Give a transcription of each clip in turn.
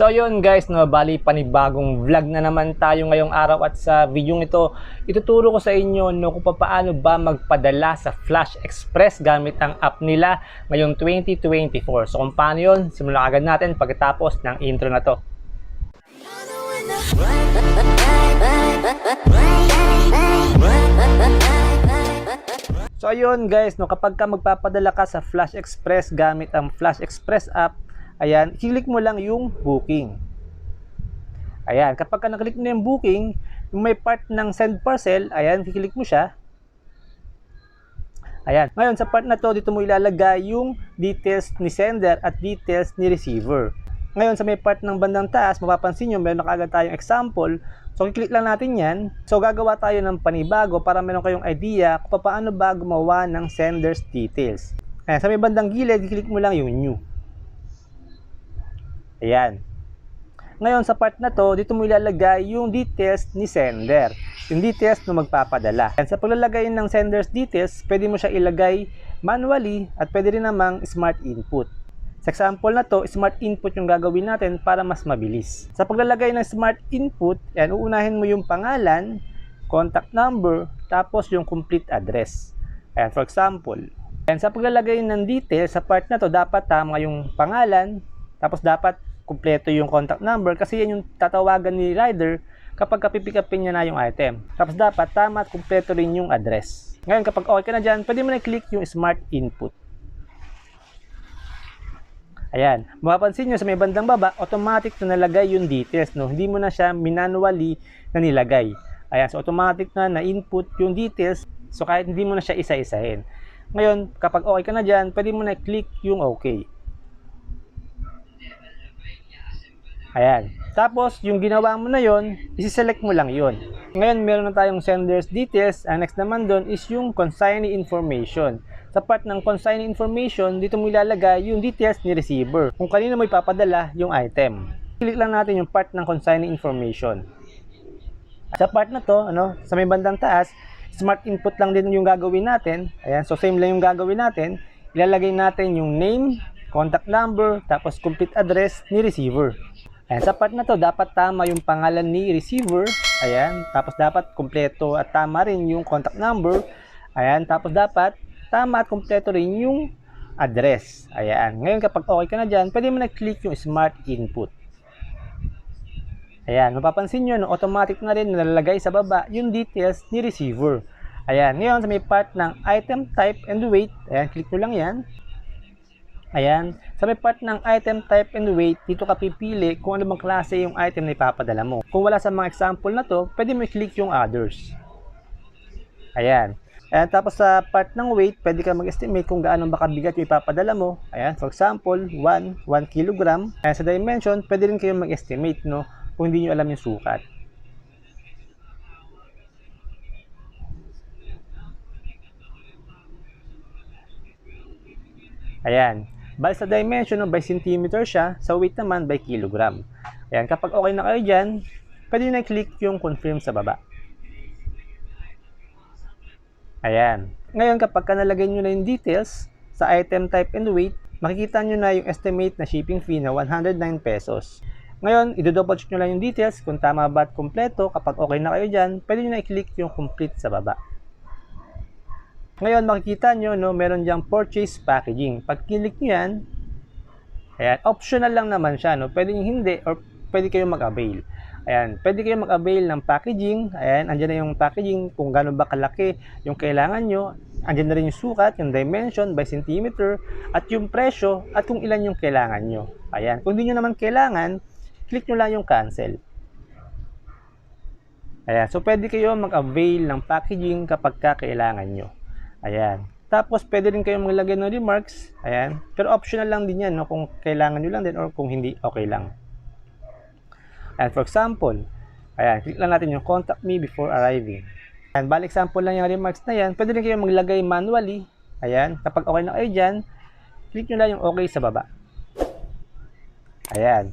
So yun guys, no, bali panibagong vlog na naman tayo ngayong araw at sa video ito, ituturo ko sa inyo no, kung paano ba magpadala sa Flash Express gamit ang app nila ngayong 2024. So kung paano yun, simulan agad natin pagkatapos ng intro na to. So ayun guys, no, kapag ka magpapadala ka sa Flash Express gamit ang Flash Express app, ayan, click mo lang yung booking. Ayan, kapag ka naklik mo yung booking, yung may part ng send parcel, ayan, click mo siya. Ayan, ngayon sa part na to, dito mo ilalagay yung details ni sender at details ni receiver. Ngayon sa may part ng bandang taas, mapapansin nyo, meron na tayong example. So, i-click lang natin yan. So, gagawa tayo ng panibago para meron kayong idea kung paano ba gumawa ng sender's details. Ayan, sa may bandang gilid, i-click mo lang yung new. Ayan. Ngayon, sa part na to, dito mo ilalagay yung details ni sender. Yung details na magpapadala. Ayan, sa paglalagay ng sender's details, pwede mo siya ilagay manually at pwede rin namang smart input. Sa example na to, smart input yung gagawin natin para mas mabilis. Sa paglalagay ng smart input, yan, uunahin mo yung pangalan, contact number, tapos yung complete address. Ayan, for example. Ayan, sa paglalagay ng details, sa part na to, dapat tama yung pangalan, tapos dapat kumpleto yung contact number kasi yan yung tatawagan ni rider kapag kapipick upin niya na yung item. Tapos dapat tama at kumpleto rin yung address. Ngayon, kapag okay ka na dyan, pwede mo na click yung smart input. Ayan. Mapapansin nyo sa may bandang baba, automatic na nalagay yung details. No? Hindi mo na siya manually na nilagay. Ayan. So, automatic na na-input yung details. So, kahit hindi mo na siya isa-isahin. Ngayon, kapag okay ka na dyan, pwede mo na click yung okay. Ayan. Tapos, yung ginawa mo na yon, isi-select mo lang yon. Ngayon, meron na tayong sender's details. Ang next naman doon is yung consignee information. Sa part ng consignee information, dito mo ilalagay yung details ni receiver. Kung kanino mo ipapadala yung item. Click lang natin yung part ng consignee information. Sa part na to, ano, sa may bandang taas, smart input lang din yung gagawin natin. Ayan, so same lang yung gagawin natin. Ilalagay natin yung name, contact number, tapos complete address ni receiver. Ayan, sa part na to, dapat tama yung pangalan ni receiver. Ayan, tapos dapat kumpleto at tama rin yung contact number. Ayan, tapos dapat tama at kumpleto rin yung address. Ayan, ngayon kapag okay ka na dyan, pwede mo na-click yung smart input. Ayan, mapapansin nyo, no, automatic na rin nalalagay sa baba yung details ni receiver. Ayan, ngayon sa may part ng item type and weight, ayan, click nyo lang yan. Ayan, sa may part ng item type and weight, dito ka pipili kung ano bang klase yung item na ipapadala mo. Kung wala sa mga example na to, pwede mo i-click yung others. Ayan. Ayan, tapos sa part ng weight, pwede ka mag-estimate kung gaano ba kabigat yung ipapadala mo. Ayan, for example, 1, 1 kg. Ayan, sa dimension, pwede rin kayo mag-estimate, no? Kung hindi nyo alam yung sukat. Ayan. Bali sa dimension, no, by centimeter siya. Sa weight naman, by kilogram. Ayan, kapag okay na kayo dyan, pwede nyo na-click yung confirm sa baba. Ayan. Ngayon, kapag ka nalagay nyo na yung details sa item type and weight, makikita nyo na yung estimate na shipping fee na 109 pesos. Ngayon, i-double check nyo lang yung details kung tama ba at kompleto. Kapag okay na kayo dyan, pwede nyo na i-click yung complete sa baba. Ngayon, makikita nyo, no, meron diyang purchase packaging. Pag click nyo yan, ayan, optional lang naman siya. No? Pwede nyo hindi or pwede kayo mag-avail. Ayan, pwede kayo mag-avail ng packaging. Ayan, andyan na yung packaging kung gaano ba kalaki yung kailangan nyo. Andyan na rin yung sukat, yung dimension by centimeter, at yung presyo, at kung ilan yung kailangan nyo. Ayan, kung di nyo naman kailangan, click nyo lang yung cancel. Ayan, so pwede kayo mag-avail ng packaging kapag kailangan nyo. Ayan. Tapos, pwede rin kayong maglagay ng remarks. Ayan. Pero optional lang din yan, no? kung kailangan nyo lang din or kung hindi, okay lang. And for example, ayan, click lang natin yung contact me before arriving. Ayan, bali example lang yung remarks na yan. Pwede rin kayong maglagay manually. Ayan, kapag okay na kayo dyan, click nyo lang yung okay sa baba. Ayan.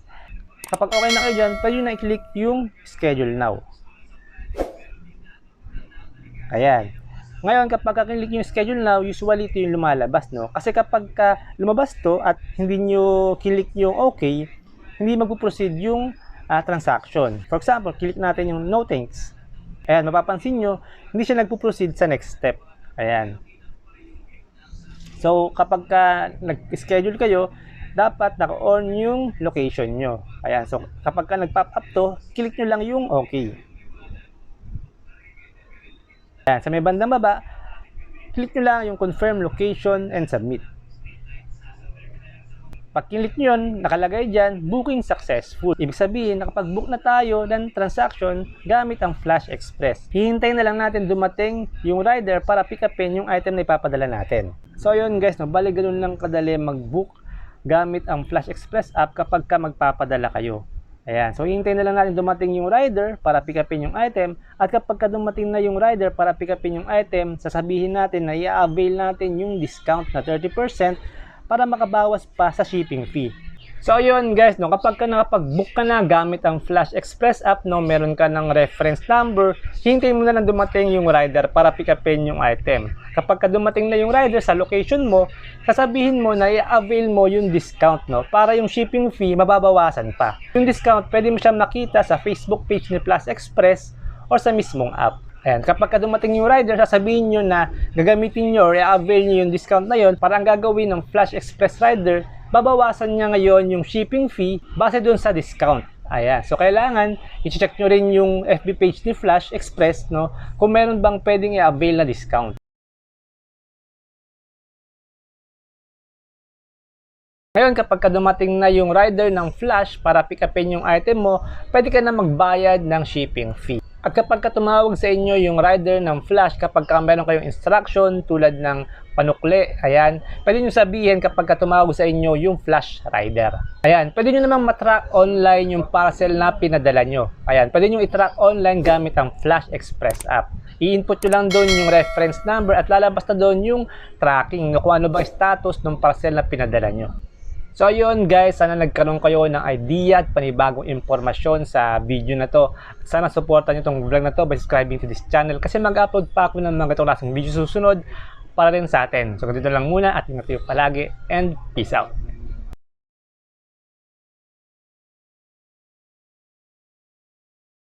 Kapag okay na kayo dyan, pwede na i-click yung schedule now. Ayan. Ngayon, kapag kaklik yung schedule now, usually ito yung lumalabas, no? Kasi kapag ka lumabas to at hindi nyo kilik yung okay, hindi magpo-proceed yung ah, transaction. For example, click natin yung no thanks. Ayan, mapapansin nyo, hindi siya nagpo-proceed sa next step. Ayan. So, kapag ka nag-schedule kayo, dapat naka-on yung location nyo. Ayan, so kapag ka nag-pop up to, click nyo lang yung okay. Ayan, sa may bandang baba, click nyo lang yung confirm location and submit. Pag click nyo yun, nakalagay dyan, booking successful. Ibig sabihin, nakapag-book na tayo ng transaction gamit ang Flash Express. Hihintayin na lang natin dumating yung rider para pick upin yung item na ipapadala natin. So yun guys, no, bali ganun lang kadali mag-book gamit ang Flash Express app kapag ka magpapadala kayo. Ayan, so hihintayin na lang natin dumating yung rider para pick upin yung item at kapag ka dumating na yung rider para pick upin yung item, sasabihin natin na i-avail natin yung discount na 30% para makabawas pa sa shipping fee. So yun guys, no, kapag ka nakapag-book ka na gamit ang Flash Express app, no, meron ka ng reference number, hintayin mo na lang dumating yung rider para pick upin yung item. Kapag ka dumating na yung rider sa location mo, sasabihin mo na i-avail mo yung discount, no, para yung shipping fee mababawasan pa. Yung discount, pwede mo siyang makita sa Facebook page ni Flash Express or sa mismong app. Ayan, kapag ka dumating yung rider, sasabihin nyo na gagamitin nyo or i-avail nyo yung discount na yon para ang gagawin ng Flash Express Rider, babawasan niya ngayon yung shipping fee base doon sa discount. Ayan. So, kailangan i-check nyo rin yung FB page ni Flash Express, no? Kung meron bang pwedeng i-avail na discount. Ngayon, kapag ka dumating na yung rider ng Flash para pick upin yung item mo, pwede ka na magbayad ng shipping fee. At kapag ka tumawag sa inyo yung rider ng Flash, kapag ka meron kayong instruction tulad ng panukli, ayan, pwede nyo sabihin kapag ka tumawag sa inyo yung Flash rider. Ayan, pwede nyo namang matrack online yung parcel na pinadala nyo. Ayan, pwede nyo itrack online gamit ang Flash Express app. I-input nyo lang doon yung reference number at lalabas na doon yung tracking no, kung ano ba status ng parcel na pinadala nyo. So yun guys, sana nagkaroon kayo ng idea at panibagong impormasyon sa video na to. Sana supportan nyo itong vlog na to by subscribing to this channel kasi mag-upload pa ako ng mga klaseng video susunod para rin sa atin. So dito lang muna at ingat kayo palagi and peace out.